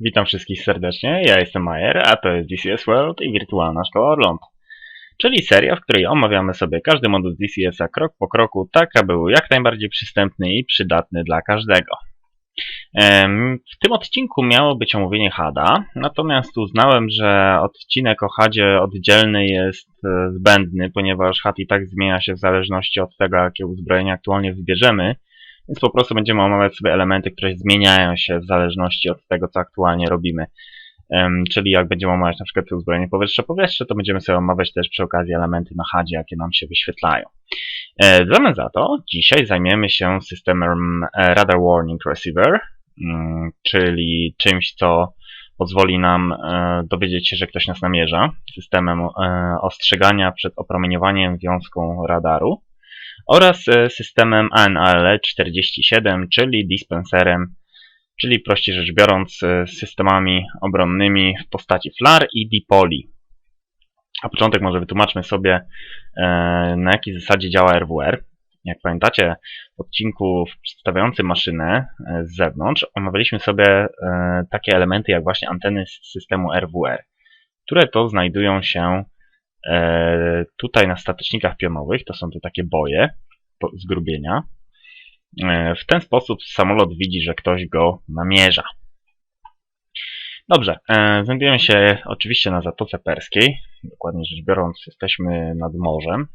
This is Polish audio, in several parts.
Witam wszystkich serdecznie, ja jestem Majer, a to jest DCS World i Wirtualna Szkoła Orląt. Czyli seria, w której omawiamy sobie każdy moduł DCS-a krok po kroku, tak aby był jak najbardziej przystępny i przydatny dla każdego. W tym odcinku miało być omówienie HADA, natomiast uznałem, że odcinek o HADzie oddzielny jest e, zbędny, ponieważ HAD i tak zmienia się w zależności od tego, jakie uzbrojenie aktualnie wybierzemy, więc po prostu będziemy omawiać sobie elementy, które zmieniają się w zależności od tego, co aktualnie robimy. Czyli jak będziemy omawiać na przykład uzbrojenie powietrze-powietrze, to będziemy sobie omawiać też przy okazji elementy na HADzie, jakie nam się wyświetlają. E, w zamian za to dzisiaj zajmiemy się systemem e, Radar Warning Receiver, czyli czymś, co pozwoli nam e, dowiedzieć się, że ktoś nas namierza, systemem e, ostrzegania przed opromieniowaniem wiązką radaru oraz e, systemem ANAL 47, czyli dispenserem, czyli prościej rzecz biorąc systemami obronnymi w postaci FLAR i dipoli. A początek może wytłumaczmy sobie, na jakiej zasadzie działa RWR. Jak pamiętacie, w odcinku przedstawiającym maszynę e, z zewnątrz omawialiśmy sobie e, takie elementy jak właśnie anteny systemu RWR, które to znajdują się e, tutaj na statecznikach pionowych. To są te takie boje zgrubienia. W ten sposób samolot widzi, że ktoś go namierza. Dobrze, e, znajdujemy się oczywiście na Zatoce Perskiej. Dokładnie rzecz biorąc, jesteśmy nad morzem,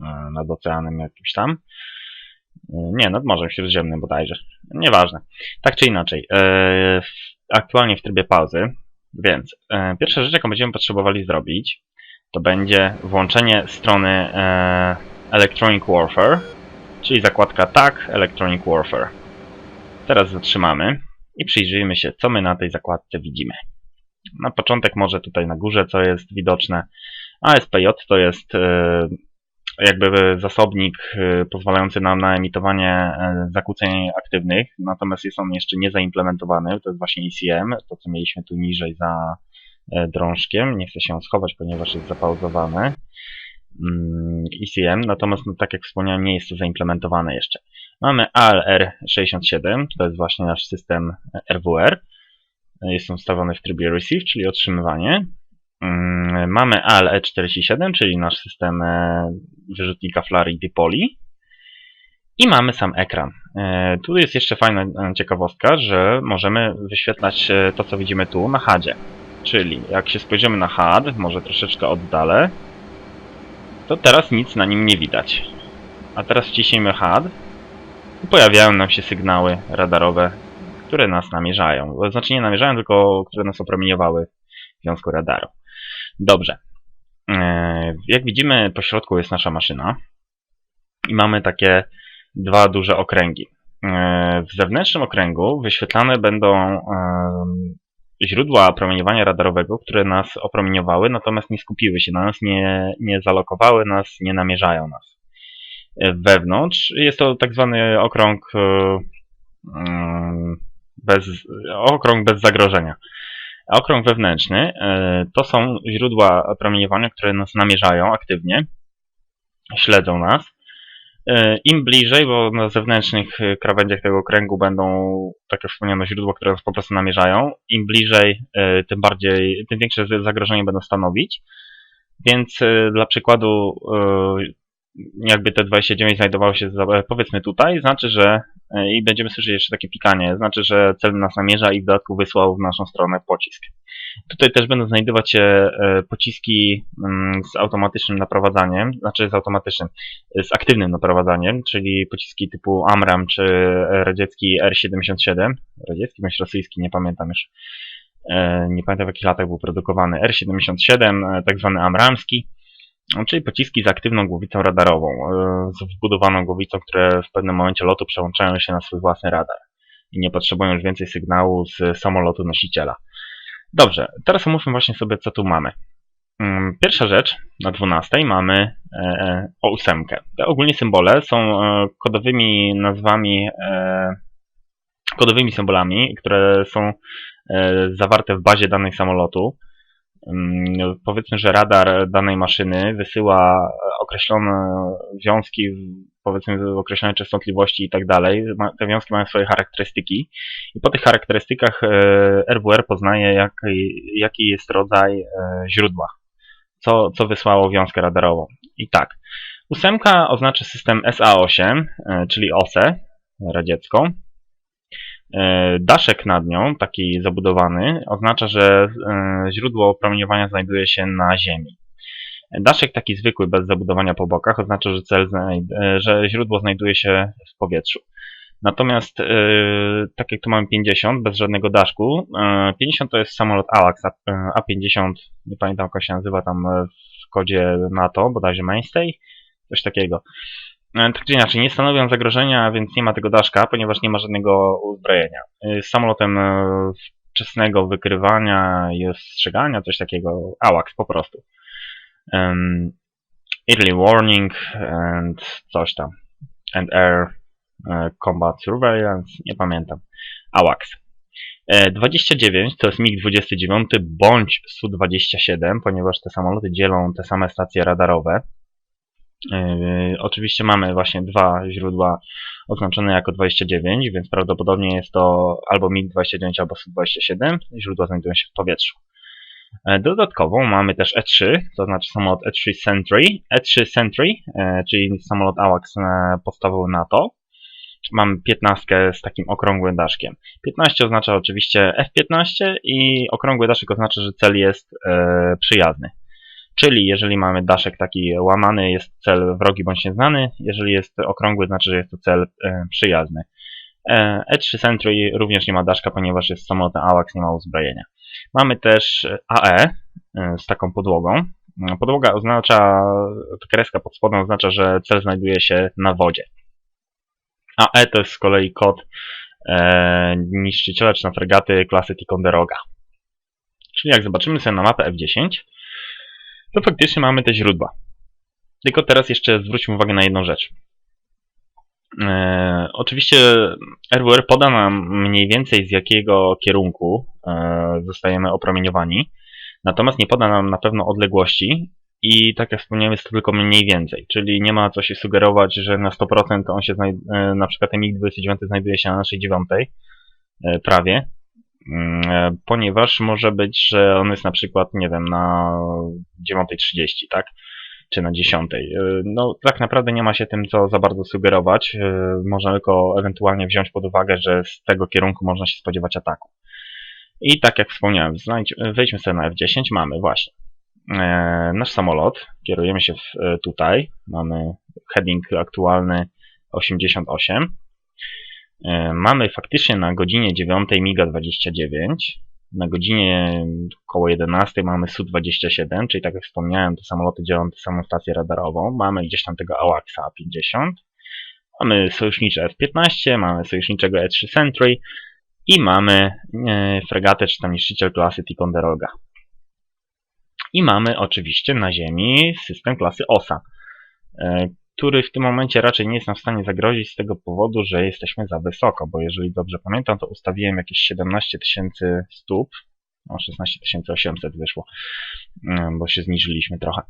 e, nad oceanem jakimś tam. E, Nie, nad Morzem Śródziemnym bodajże. Nieważne. Tak czy inaczej, aktualnie w trybie pauzy, więc pierwsza rzecz, jaką będziemy potrzebowali zrobić, to będzie włączenie strony Electronic Warfare, czyli zakładka tak, Electronic Warfare. Teraz zatrzymamy i przyjrzyjmy się, co my na tej zakładce widzimy. Na początek może tutaj na górze, co jest widoczne. ASPJ to jest e, jakby zasobnik e, pozwalający nam na emitowanie e, zakłóceń aktywnych, natomiast jest on jeszcze nie zaimplementowany. To jest właśnie ECM, to co mieliśmy tu niżej za drążkiem. Nie chcę się schować, ponieważ jest zapauzowany. Mm, ECM, natomiast no, tak jak wspomniałem, nie jest to zaimplementowane jeszcze. Mamy ALR67, to jest właśnie nasz system RWR. Jest on ustawiony w trybie receive, czyli otrzymywanie. Mm, Mamy ALE47, czyli nasz system e, wyrzutnika Flary i Dipoli. I mamy sam ekran. E, Tu jest jeszcze fajna e, ciekawostka, że możemy wyświetlać e, to, co widzimy tu na HUDzie. Czyli jak się spojrzymy na HUD, może troszeczkę oddalę, to teraz nic na nim nie widać. A teraz wciśnijmy HUD i pojawiają nam się sygnały radarowe, które nas namierzają. Znaczy nie namierzają, tylko które nas opromieniowały w związku radaru. Dobrze. E, Jak widzimy, po środku jest nasza maszyna i mamy takie dwa duże okręgi. E, W zewnętrznym okręgu wyświetlane będą em, źródła promieniowania radarowego, które nas opromieniowały, natomiast nie skupiły się na nas, nie, nie zalokowały nas, nie namierzają nas. E, Wewnątrz jest to tak zwany okrąg e, mm, bez, okrąg bez zagrożenia. Okrąg wewnętrzny e, to są źródła promieniowania, które nas namierzają aktywnie, śledzą nas. E, Im bliżej, bo na zewnętrznych e, krawędziach tego okręgu będą, tak jak wspomniano, źródła, które nas po prostu namierzają. Im bliżej, e, tym bardziej, tym większe zagrożenie będą stanowić. Więc dla przykładu, jakby te 29 znajdowało się, powiedzmy tutaj, znaczy, że i będziemy słyszeć jeszcze takie pikanie, znaczy, że cel nas namierza i w dodatku wysłał w naszą stronę pocisk. Tutaj też będą znajdować się e, pociski mm, z automatycznym naprowadzaniem, znaczy z automatycznym, z aktywnym naprowadzaniem, czyli pociski typu AMRAM czy radziecki R77, radziecki bądź rosyjski, nie pamiętam już, e, nie pamiętam w jakich latach był produkowany, R77, e, tak zwany AMRAMski, no, czyli pociski z aktywną głowicą radarową, z wbudowaną głowicą, które w pewnym momencie lotu przełączają się na swój własny radar i nie potrzebują już więcej sygnału z samolotu nosiciela. Dobrze, teraz omówmy właśnie sobie, co tu mamy. Mm, Pierwsza rzecz, na 12 mamy e, O8. Te ogólnie symbole są e, kodowymi nazwami, e, kodowymi symbolami, które są e, zawarte w bazie danych samolotu. Mm, Powiedzmy, że radar danej maszyny wysyła określone wiązki, powiedzmy w określonej częstotliwości i tak dalej. Te wiązki mają swoje charakterystyki i po tych charakterystykach e, RWR poznaje jaki, jaki jest rodzaj e, źródła, co, co wysłało wiązkę radarową. I tak, ósemka oznacza system SA8, e, czyli OSE radziecką. E, Daszek nad nią, taki zabudowany, oznacza, że e, źródło promieniowania znajduje się na Ziemi. Daszek taki zwykły, bez zabudowania po bokach, oznacza, że, cel e, że źródło znajduje się w powietrzu. Natomiast, e, tak jak tu mamy 50, bez żadnego daszku, e, 50 to jest samolot AWACS, a, e, A50, nie pamiętam jak się nazywa tam e, w kodzie NATO, bodajże Mainstay, coś takiego. E, Tak czy inaczej, nie stanowią zagrożenia, więc nie ma tego daszka, ponieważ nie ma żadnego uzbrojenia. E, Jest samolotem e, wczesnego wykrywania i ostrzegania, coś takiego, AWACS po prostu. Um, early warning and coś tam. And air e, combat surveillance, nie pamiętam. AWACS. E, 29 to jest MiG-29 bądź Su-27, ponieważ te samoloty dzielą te same stacje radarowe. Yy, Oczywiście mamy właśnie dwa źródła oznaczone jako 29, więc prawdopodobnie jest to albo MiG-29, albo Su-27. Źródła znajdują się w powietrzu. E, Dodatkowo mamy też E3, to znaczy samolot E3 Sentry. E3 Sentry, e, czyli samolot AWACS e, podstawowy NATO. Mamy 15 z takim okrągłym daszkiem. 15 oznacza oczywiście F-15 i okrągły daszek oznacza, że cel jest przyjazny. Czyli jeżeli mamy daszek taki łamany, jest cel wrogi bądź nieznany. Jeżeli jest okrągły, znaczy, że jest to cel przyjazny. E, E3 Sentry również nie ma daszka, ponieważ jest samolotem AWACS, nie ma uzbrojenia. Mamy też AE e, z taką podłogą. E, Podłoga oznacza, kreska pod spodem oznacza, że cel znajduje się na wodzie. AE to jest z kolei kod e, niszczyciela czy na fregaty klasy Ticonderoga. Czyli jak zobaczymy sobie na mapę F10, to faktycznie mamy te źródła. Tylko teraz jeszcze zwróćmy uwagę na jedną rzecz. E, oczywiście RWR poda nam mniej więcej z jakiego kierunku e, zostajemy opromieniowani, natomiast nie poda nam na pewno odległości i tak jak wspomniałem jest to tylko mniej więcej, czyli nie ma co się sugerować, że na 100% on się znajduje, na przykład ten MiG-29 znajduje się na naszej dziewiątej, e, prawie, Mm, e, ponieważ może być, że on jest na przykład, nie wiem, na 9.30, tak? Czy na 10. E, No, tak naprawdę nie ma się tym co za bardzo sugerować. E, Można tylko ewentualnie wziąć pod uwagę, że z tego kierunku można się spodziewać ataku. I tak jak wspomniałem, znajdź, wejdźmy sobie na F10, mamy właśnie e, nasz samolot, kierujemy się e, tutaj, mamy heading aktualny 88, E, Mamy faktycznie na godzinie 9 MIGA 29, na godzinie około 11 mamy Su-27, czyli tak jak wspomniałem, te samoloty dzielą tę samą stację radarową. Mamy gdzieś tam tego AWACS-a 50, mamy sojusznicze F-15, mamy sojuszniczego E-3 Sentry i mamy e, fregatę czy tam niszczyciel klasy Ticonderoga. I mamy oczywiście na Ziemi system klasy OSA, e, który w tym momencie raczej nie jest nam w stanie zagrozić z tego powodu, że jesteśmy za wysoko, bo jeżeli dobrze pamiętam, to ustawiłem jakieś 17 tysięcy stóp, no 16 800 wyszło, mm, bo się zniżyliśmy trochę.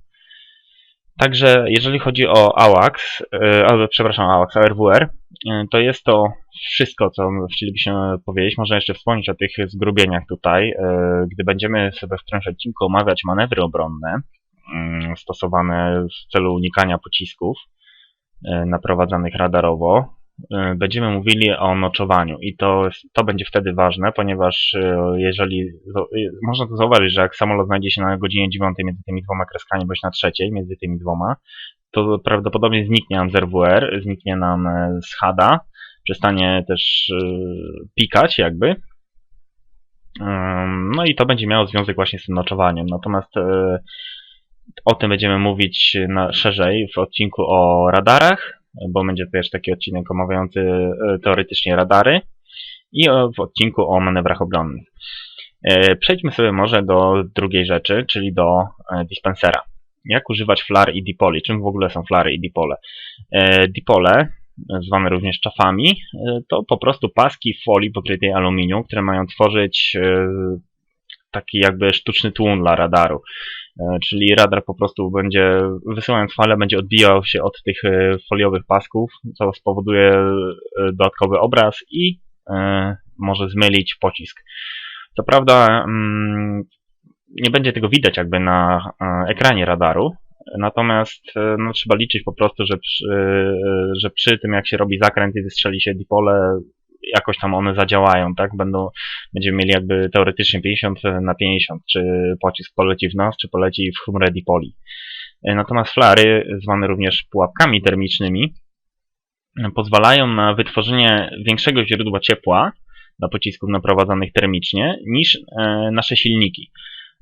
Także jeżeli chodzi o AWACS, e, albo przepraszam, AWACS, ARWR, e, to jest to wszystko, co chcielibyśmy powiedzieć. Można jeszcze wspomnieć o tych zgrubieniach tutaj. E, Gdy będziemy sobie w którymś odcinku omawiać manewry obronne, mm, stosowane w celu unikania pocisków naprowadzanych radarowo, e, będziemy mówili o noczowaniu i to, to będzie wtedy ważne, ponieważ e, jeżeli e, można to zauważyć, że jak samolot znajdzie się na godzinie 9 między tymi dwoma kreskami, bądź na trzeciej między tymi dwoma, to prawdopodobnie zniknie nam z RWR, zniknie nam e, z HADA, przestanie też e, pikać jakby. No i to będzie miało związek właśnie z tym noczowaniem. Natomiast e, o tym będziemy mówić na, szerzej w odcinku o radarach, bo będzie też taki odcinek omawiający e, teoretycznie radary i w odcinku o manewrach obronnych. E, Przejdźmy sobie może do drugiej rzeczy, czyli do e, dispensera. Jak używać flar i dipoli? Czym w ogóle są flary i dipole? E, Dipole zwane również czafami, to po prostu paski folii pokrytej aluminium, które mają tworzyć taki jakby sztuczny tłum dla radaru. Czyli radar po prostu będzie, wysyłając falę, będzie odbijał się od tych foliowych pasków, co spowoduje dodatkowy obraz i może zmylić pocisk. Co prawda mm, nie będzie tego widać jakby na ekranie radaru, Natomiast e, no, trzeba liczyć po prostu, że przy, e, że przy tym jak się robi zakręt i wystrzeli się dipole, jakoś tam one zadziałają, tak? Będą, będziemy mieli jakby teoretycznie 50 na 50, czy pocisk poleci w nas, czy poleci w chmurę dipoli. E, natomiast flary, zwane również pułapkami termicznymi, pozwalają na wytworzenie większego źródła ciepła dla pocisków naprowadzanych termicznie niż nasze silniki.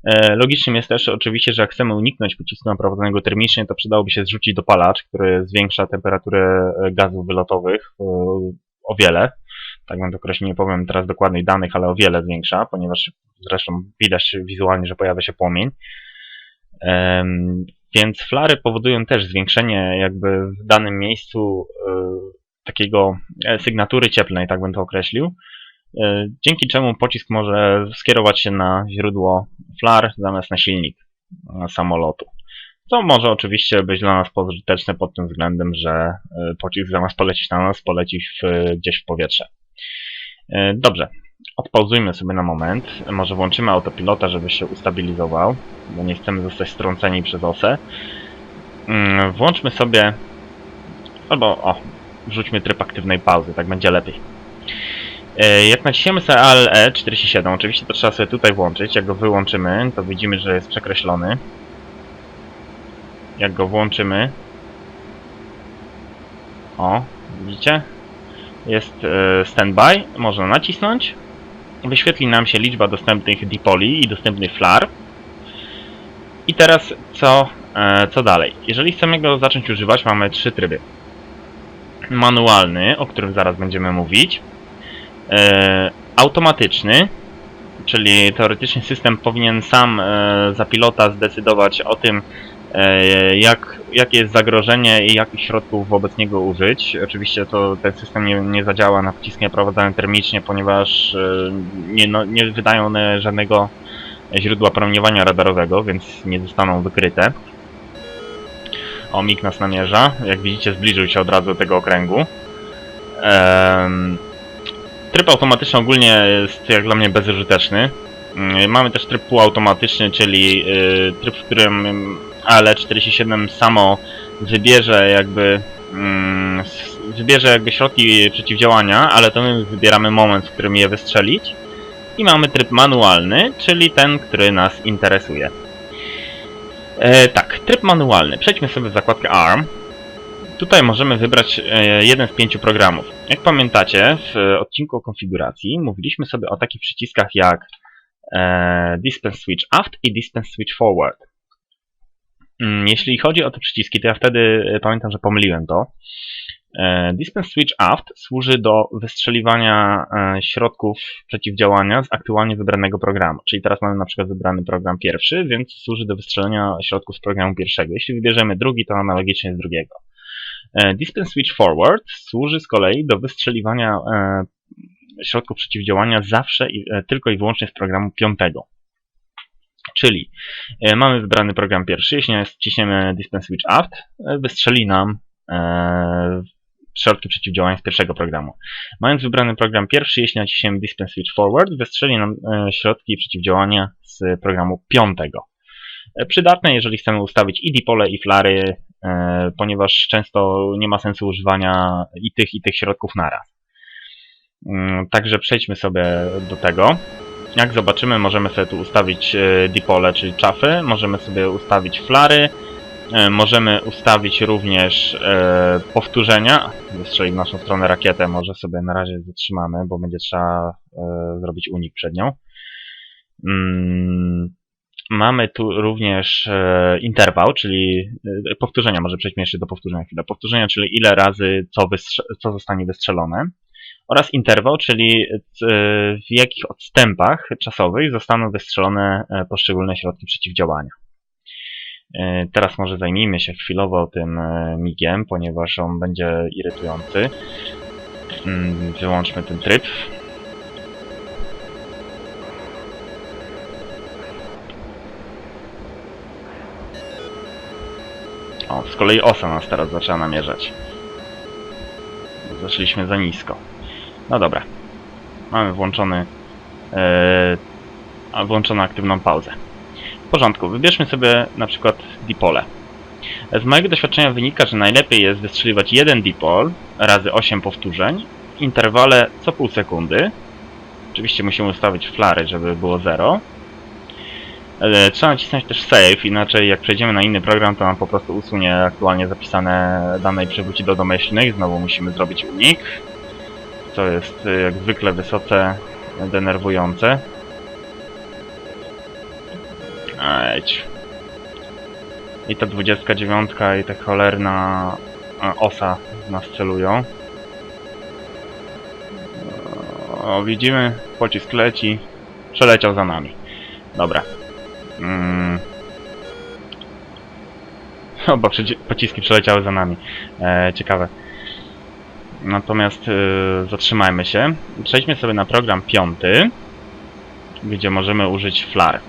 E, logicznym jest też oczywiście, że jak chcemy uniknąć pocisku naprowadzonego termicznie, to przydałoby się zrzucić dopalacz, który zwiększa temperaturę e, gazów wylotowych e, o wiele. Tak bym to określił, nie powiem teraz dokładnych danych, ale o wiele zwiększa, ponieważ zresztą widać wizualnie, że pojawia się płomień. Więc flary powodują też zwiększenie jakby w danym miejscu takiego sygnatury cieplnej, tak bym to określił. E, dzięki czemu pocisk może skierować się na źródło flar zamiast na silnik samolotu. Co może oczywiście być dla nas pożyteczne pod tym względem, że e, pocisk zamiast polecieć na nas, poleci w, gdzieś w powietrze. E, dobrze, odpauzujmy sobie na moment. Może włączymy autopilota, żeby się ustabilizował, bo nie chcemy zostać strąceni przez osę. Mm, włączmy sobie, albo o, wrzućmy tryb aktywnej pauzy, tak będzie lepiej. E, jak naciśniemy sobie ALE 47, oczywiście to trzeba sobie tutaj włączyć. Jak go wyłączymy, to widzimy, że jest przekreślony. Jak go włączymy... O, widzicie? Jest e, standby, można nacisnąć. Wyświetli nam się liczba dostępnych dipoli i dostępnych flar. I teraz co, e, co dalej? Jeżeli chcemy go zacząć używać, mamy trzy tryby. Manualny, o którym zaraz będziemy mówić E, automatyczny, czyli teoretycznie system powinien sam za pilota zdecydować o tym, jak, jakie jest zagrożenie i jakich środków wobec niego użyć. Oczywiście to ten system nie, nie zadziała na wciski naprowadzane termicznie, ponieważ nie, no, nie wydają one żadnego źródła promieniowania radarowego, więc nie zostaną wykryte. O, mig nas namierza. Jak widzicie, zbliżył się od razu do tego okręgu. Ehm, Tryb automatyczny ogólnie jest jak dla mnie bezużyteczny. Mm, mamy też tryb półautomatyczny, czyli y, tryb, w którym AL47 samo wybierze jakby mm, wybierze jakby środki przeciwdziałania, ale to my wybieramy moment, w którym je wystrzelić. I mamy tryb manualny, czyli ten, który nas interesuje. E, tak, tryb manualny. Przejdźmy sobie w zakładkę ARM. Tutaj możemy wybrać e, jeden z pięciu programów. Jak pamiętacie, w odcinku o konfiguracji mówiliśmy sobie o takich przyciskach jak e, Dispense Switch Aft i Dispense Switch Forward. Mm, jeśli chodzi o te przyciski, to ja wtedy e, pamiętam, że pomyliłem to. Dispense Switch Aft służy do wystrzeliwania środków przeciwdziałania z aktualnie wybranego programu. Czyli teraz mamy na przykład wybrany program pierwszy, więc służy do wystrzelenia środków z programu pierwszego. Jeśli wybierzemy drugi, to analogicznie z drugiego. E, Dispense Switch Forward służy z kolei do wystrzeliwania e, środków przeciwdziałania zawsze i, e, tylko i wyłącznie z programu piątego. Czyli mamy wybrany program pierwszy, jeśli naciśniemy Dispense Switch Aft, wystrzeli nam środki przeciwdziałania z pierwszego programu. Mając wybrany program pierwszy, jeśli naciśniemy Dispense Switch Forward, wystrzeli nam środki przeciwdziałania z programu piątego. Przydatne, jeżeli chcemy ustawić i dipole, i flary E, ponieważ często nie ma sensu używania i tych, i tych środków naraz. Mm, także przejdźmy sobie do tego. Jak zobaczymy, możemy sobie tu ustawić e, dipole, czyli czafy, możemy sobie ustawić flary, e, możemy ustawić również powtórzenia. Wystrzeli w naszą stronę rakietę, może sobie na razie zatrzymamy, bo będzie trzeba zrobić unik przed nią. Mm, Mamy tu również e, interwał, czyli e, powtórzenia, może przejdźmy jeszcze do powtórzenia chwilę. Powtórzenia, czyli ile razy co, co zostanie wystrzelone. Oraz interwał, czyli e, w jakich odstępach czasowych zostaną wystrzelone poszczególne środki przeciwdziałania. E, Teraz może zajmijmy się chwilowo tym e, migiem, ponieważ on będzie irytujący. Mm, Wyłączmy ten tryb. O, z kolei osa nas teraz zaczęła namierzać. Zeszliśmy za nisko. No dobra. Mamy włączony, a włączoną aktywną pauzę. W porządku, wybierzmy sobie na przykład dipole. Z mojego doświadczenia wynika, że najlepiej jest wystrzeliwać jeden dipol razy 8 powtórzeń w interwale co pół sekundy. Oczywiście musimy ustawić flary, żeby było 0. E, Trzeba nacisnąć też save, inaczej jak przejdziemy na inny program, to nam po prostu usunie aktualnie zapisane dane i przywróci do domyślnych. Znowu musimy zrobić unik, co jest e, jak zwykle wysoce denerwujące. Eć. I ta 29 i ta cholerna e, osa nas celują. O, widzimy, pocisk leci, przeleciał za nami. Dobra. Mm. Oba pociski przeleciały za nami. E, ciekawe. Natomiast e, zatrzymajmy się. Przejdźmy sobie na program piąty, gdzie możemy użyć flar.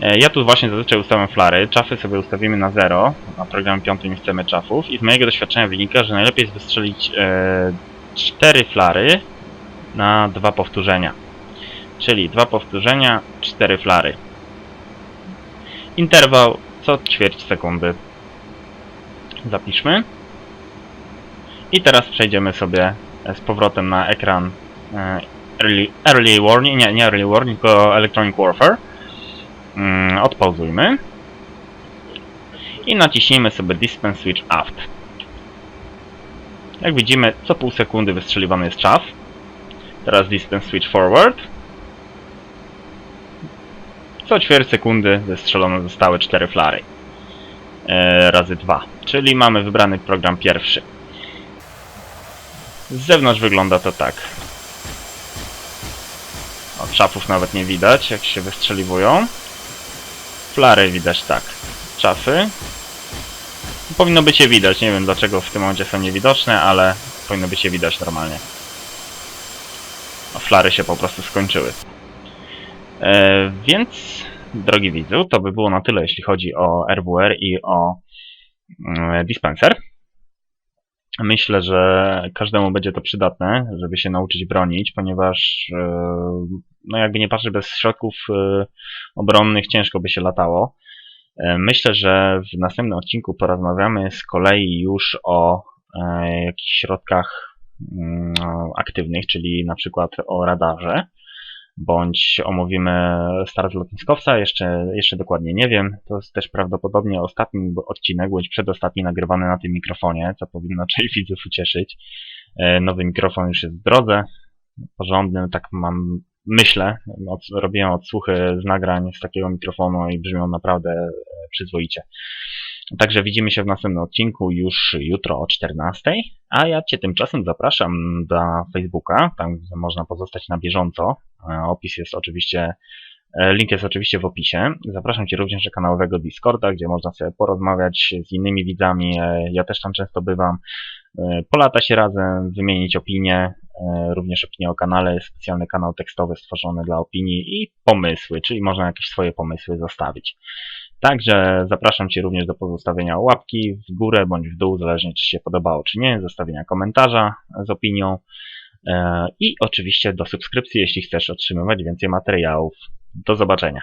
E, ja tu właśnie zazwyczaj ustawiam flary. Czafy sobie ustawimy na 0. Na programie piątym chcemy czafów. I z mojego doświadczenia wynika, że najlepiej jest wystrzelić e, 4 flary na dwa powtórzenia. Czyli dwa powtórzenia, 4 flary. Interwał co ćwierć sekundy. Zapiszmy. I teraz przejdziemy sobie e, z powrotem na ekran e, early, early warning, nie, nie early warning, tylko electronic warfare. Mm, Odpauzujmy. I naciśnijmy sobie dispense switch aft. Jak widzimy, co pół sekundy wystrzeliwany jest czaf. Teraz dispense switch forward. Co ćwierć sekundy wystrzelone zostały 4 flary. E, razy 2. Czyli mamy wybrany program pierwszy. Z zewnątrz wygląda to tak. O, czafów nawet nie widać, jak się wystrzeliwują. Flary widać tak. Czafy. Powinno być je widać, nie wiem dlaczego w tym momencie są niewidoczne, ale powinno być je widać normalnie. O, flary się po prostu skończyły. E, więc, drogi widzu, to by było na tyle, jeśli chodzi o RWR i o mm, dispenser. Myślę, że każdemu będzie to przydatne, żeby się nauczyć bronić, ponieważ e, no jakby nie patrzeć bez środków e, obronnych ciężko by się latało. E, Myślę, że w następnym odcinku porozmawiamy z kolei już o jakichś środkach mm, aktywnych, czyli na przykład o radarze, bądź omówimy start lotniskowca, jeszcze, jeszcze dokładnie nie wiem. To jest też prawdopodobnie ostatni odcinek, bądź przedostatni nagrywany na tym mikrofonie, co powinno część widzów ucieszyć. E, Nowy mikrofon już jest w drodze, porządny, tak mam, myślę, od, robiłem odsłuchy z nagrań z takiego mikrofonu i brzmią naprawdę e, przyzwoicie. Także widzimy się w następnym odcinku już jutro o 14. A ja Cię tymczasem zapraszam na Facebooka, tam można pozostać na bieżąco. E, Opis jest oczywiście, e, link jest oczywiście w opisie. Zapraszam Cię również do kanałowego Discorda, gdzie można sobie porozmawiać z innymi widzami. E, Ja też tam często bywam. Polata się razem, wymienić opinie, również opinie o kanale, specjalny kanał tekstowy stworzony dla opinii i pomysły, czyli można jakieś swoje pomysły zostawić. Także zapraszam Cię również do pozostawienia łapki w górę bądź w dół, zależnie czy się podobało czy nie, zostawienia komentarza z opinią i oczywiście do subskrypcji, jeśli chcesz otrzymywać więcej materiałów. Do zobaczenia.